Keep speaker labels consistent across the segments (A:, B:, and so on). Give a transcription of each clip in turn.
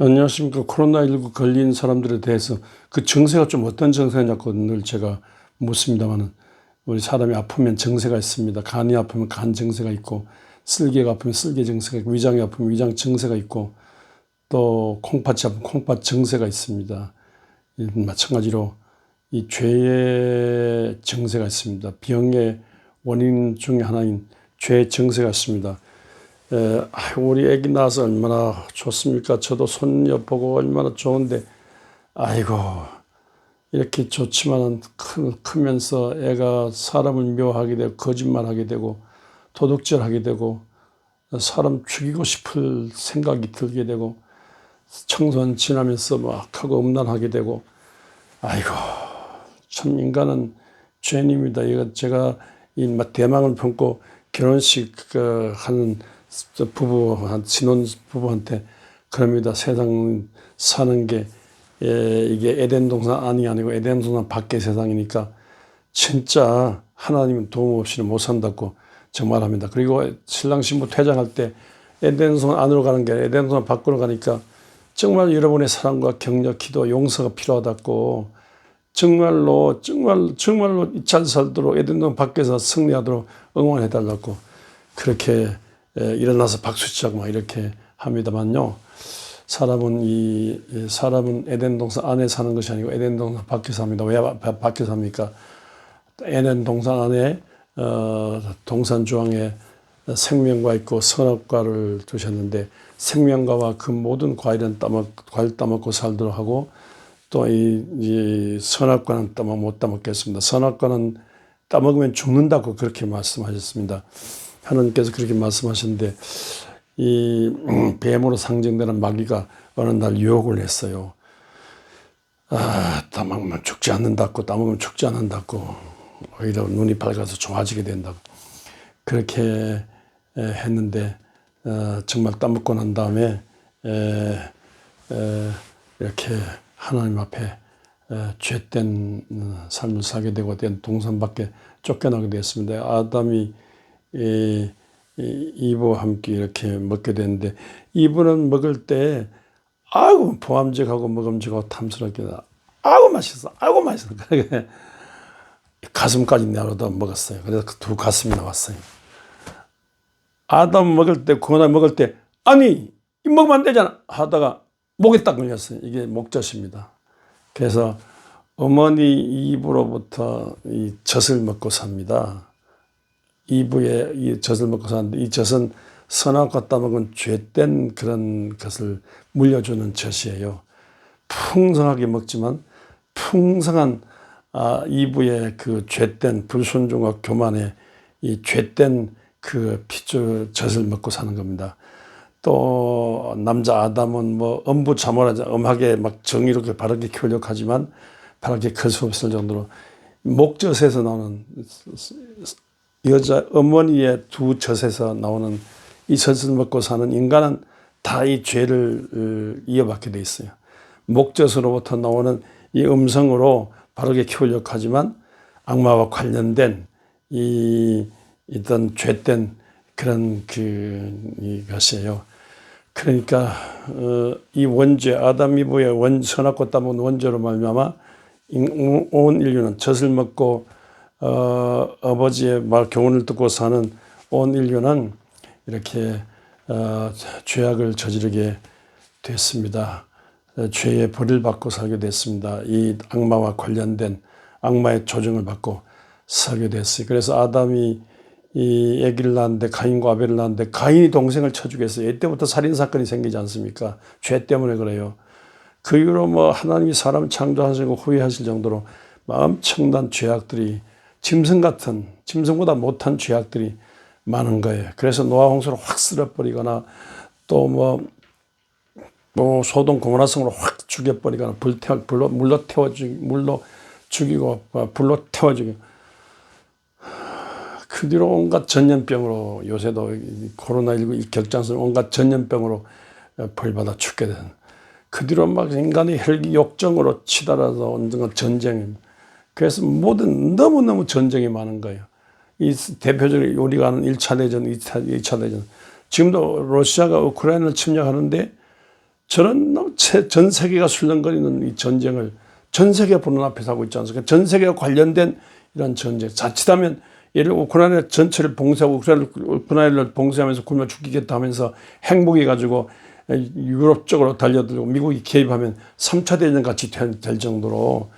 A: 안녕하십니까. 코로나19 걸린 사람들에 대해서 그 증세가 좀 어떤 증세냐고 늘 제가 묻습니다만은 우리 사람이 아프면 증세가 있습니다. 간이 아프면 간 증세가 있고 쓸개가 아프면 쓸개 증세가 있고 위장이 아프면 위장 증세가 있고 또 콩팥이 아프면 콩팥 증세가 있습니다. 이 마찬가지로 이 죄의 증세가 있습니다. 병의 원인 중에 하나인 죄의 증세가 있습니다. 우리 애기 낳아서 얼마나 좋습니까? 저도 손녀 보고 얼마나 좋은데, 아이고, 이렇게 좋지만은 크, 크면서 애가 사람을 미워하게 되고, 거짓말하게 되고, 도둑질하게 되고, 사람 죽이고 싶을 생각이 들게 되고, 청소년 지나면서 막 하고 음란하게 되고, 아이고, 참 인간은 죄인입니다. 이거 제가 이 대망을 품고 결혼식 그 하는 부부 한 신혼 부부한테 그럽니다. 세상 사는 게 예, 이게 에덴 동산 안이 아니고 에덴 동산 밖의 세상이니까 진짜 하나님은 도움 없이는 못 산다고 정말합니다. 그리고 신랑 신부 퇴장할 때 에덴 동산 안으로 가는 게 에덴 동산 밖으로 가니까 정말 여러분의 사랑과 격려, 기도, 용서가 필요하다고 정말로 정말 정말로 이잘 살도록 에덴 동산 밖에서 승리하도록 응원해 달라고 그렇게 에, 일어나서 박수 치자고 막 이렇게 합니다만요. 사람은 이 사람은 에덴 동산 안에 사는 것이 아니고 에덴 동산 밖에 삽니다. 왜 바- 밖에 삽니까? 에덴 동산 안에 어, 동산 주황에 생명과 있고 선악과를 두셨는데 생명과와 그 모든 과일은 따먹 과일 따먹고 살도록 하고 또이 이 선악과는 따먹 못 따먹겠습니다. 선악과는 따먹으면 죽는다고 그렇게 말씀하셨습니다. 하나님께서 그렇게 말씀하셨는데 이 뱀으로 상징되는 마귀가 어느 날 유혹을 했어요. 아, 따먹으면 죽지 않는다고, 따먹으면 죽지 않는다고, 오히려 눈이 밝아서 좋아지게 된다고. 그렇게 에, 했는데, 어, 정말 따먹고 난 다음에, 이렇게 하나님 앞에 에, 죄된 어, 삶을 살게 되고 된 동산밖에 쫓겨나게 되었습니다. 아담이 이, 이, 이브와 함께 이렇게 먹게 되는데 이브는 먹을 때 아이고 보암직하고 먹음직하고 탐스럽게 아이고 맛있어 아이고 맛있어 그렇게 가슴까지 내려다 먹었어요. 그래서 그두 가슴이 나왔어요. 아담 먹을 때 그나 먹을 때 아니 이 먹으면 안 되잖아 하다가 목에 딱 걸렸어요. 이게 목젖입니다. 그래서 어머니 입으로부터 이 젖을 먹고 삽니다. 이부에 이 젖을 먹고 사는데 이 젖은 선악과 따먹은 죄된 그런 것을 물려주는 젖이에요. 풍성하게 먹지만 풍성한 아, 이부의 그 죄된 불순종과 교만의 이 죄된 그 피줄 젖을 먹고 사는 겁니다. 또 남자 아담은 뭐 엄부 자모라자 엄하게 막 정의롭게 바르게 키우려고 하지만 바르게 클 수 없을 정도로 목젖에서 나오는 여자 어머니의 두 젖에서 나오는 이 젖을 먹고 사는 인간은 다 이 죄를 어, 이어받게 돼 있어요. 목젖으로부터 나오는 이 음성으로 바르게 키우려고 하지만 악마와 관련된 이 있던 죄된 그런 그 이것이에요. 그러니까 어, 이 원죄 아담 이브의 원 선악과 따먹은 원죄로 말미암아 인- 온 인류는 젖을 먹고 어, 아버지의 말 교훈을 듣고 사는 온 인류는 이렇게 어, 죄악을 저지르게 됐습니다. 어, 죄의 벌을 받고 살게 됐습니다. 이 악마와 관련된 악마의 조정을 받고 살게 됐어요. 그래서 아담이 이 아기를 낳았는데 가인과 아벨을 낳았는데 가인이 동생을 쳐 죽였어요. 이때부터 살인 사건이 생기지 않습니까? 죄 때문에 그래요. 그 이후로 뭐 하나님이 사람 창조하시고 후회하실 정도로 엄청난 죄악들이 짐승 같은 짐승보다 못한 죄악들이 많은 거예요. 그래서 노아 홍수로 확 쓸어버리거나 또뭐 뭐 소동 고모라성으로 확 죽여버리거나 불 태워 불로 물로 태워 죽 물로 죽이고 어, 불로 태워 죽이고 그 뒤로 온갖 전염병으로 요새도 이 코로나19 격장성 온갖 전염병으로 어, 벌받아 죽게 되는 그 뒤로 막 인간의 혈기 욕정으로 치달아서 온갖 전쟁입니다. 그래서 모든 너무너무 전쟁이 많은 거예요. 이 대표적으로 우리가 아는 1차 대전, 2차, 2차 대전. 지금도 러시아가 우크라이나를 침략하는데 저런 전 세계가 술렁거리는 이 전쟁을 전 세계 보는 앞에서 하고 있지 않습니까? 전 세계와 관련된 이런 전쟁. 자칫하면 예를 들어 우크라이나 전체를 봉쇄하고 우크라이나- 우크라이나를 봉쇄하면서 굶어 죽이겠다 하면서 행복해 가지고 유럽 쪽으로 달려들고 미국이 개입하면 3차 대전 같이 될, 될 정도로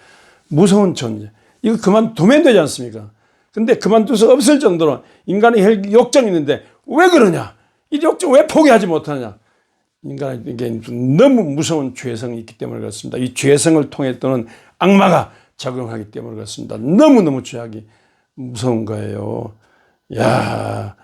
A: 무서운 전쟁. 이거 그만두면 되지 않습니까? 근데 그만둘 수 없을 정도로 인간의 혈- 욕정이 있는데 왜 그러냐? 이 욕정 왜 포기하지 못하냐? 인간에게 너무 무서운 죄성이 있기 때문에 그렇습니다. 이 죄성을 통해 또는 악마가 작용하기 때문에 그렇습니다. 너무너무 죄악이 무서운 거예요. 야,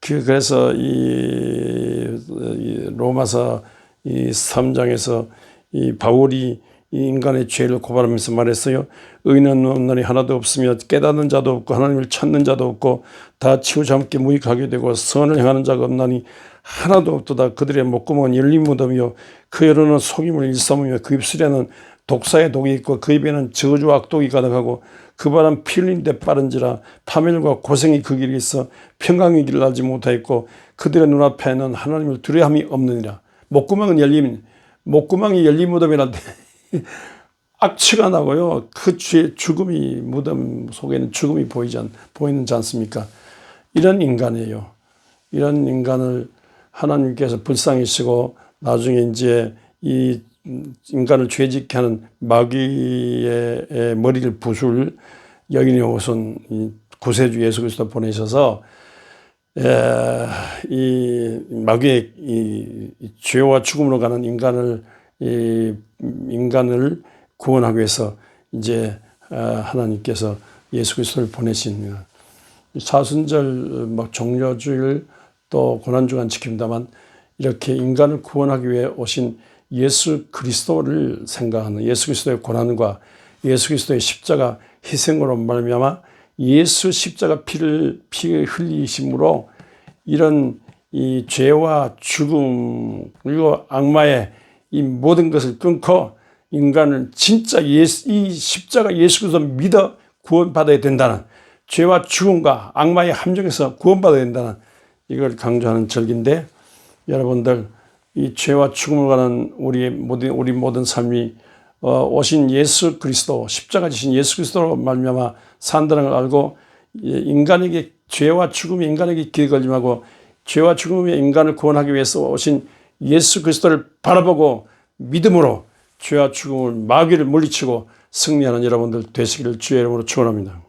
A: 그, 그래서 이, 이 로마서 이 3장에서 이 바울이 이 인간의 죄를 고발하면서 말했어요. 의인은 없나니 하나도 없으며 깨닫는 자도 없고 하나님을 찾는 자도 없고 다 치우잡게 무익하게 되고 선을 행하는 자가 없나니 하나도 없도다. 그들의 목구멍은 열린 무덤이요 그 혀로는 속임을 일삼으며 그 입술에는 독사의 독이 있고 그 입에는 저주와 악독이 가득하고 그 바람 피 흘린 데 빠른지라 파멸과 고생이 그 길에 있어 평강의 길을 알지 못하였고 그들의 눈앞에는 하나님을 두려움이 없느니라 목구멍은 열림 목구멍이 열린 무덤이란데 악취가 나고요. 그 죄 죽음이 무덤 속에는 죽음이 보이지 않, 보이는지 않습니까? 이런 인간이에요. 이런 인간을 하나님께서 불쌍히시고 나중에 이제 이 인간을 죄짓게 하는 마귀의 머리를 부술 여인이 이 구세주 예수 그리스도 보내셔서 에, 이 마귀의 이, 이 죄와 죽음으로 가는 인간을 이 인간을 구원하기 위해서 이제 어, 하나님께서 예수 그리스도를 보내신 사순절 막 종려주일 또 고난 주간 지킵니다만 이렇게 인간을 구원하기 위해 오신 예수 그리스도를 생각하는 예수 그리스도의 고난과 예수 그리스도의 십자가 희생으로 말미암아 예수 십자가 피를 피 흘리심으로 이런 이 죄와 죽음 그리고 악마의 이 모든 것을 끊고 인간을 진짜 예수, 이 십자가 예수 그리스도 믿어 구원받아야 된다는 죄와 죽음과 악마의 함정에서 구원받아야 된다는 이걸 강조하는 절기인데 여러분들 이 죄와 죽음을 가는 우리의 모든 우리 모든 삶이 어, 오신 예수 그리스도 십자가 지신 예수 그리스도로 말미암아 산다는 걸 알고 이 인간에게 죄와 죽음이 인간에게 길걸림하고 죄와 죽음의 인간을 구원하기 위해서 오신 예수 그리스도를 바라보고 믿음으로 죄와 죽음을 마귀를 물리치고 승리하는 여러분들 되시기를 주의 이름으로 축원합니다.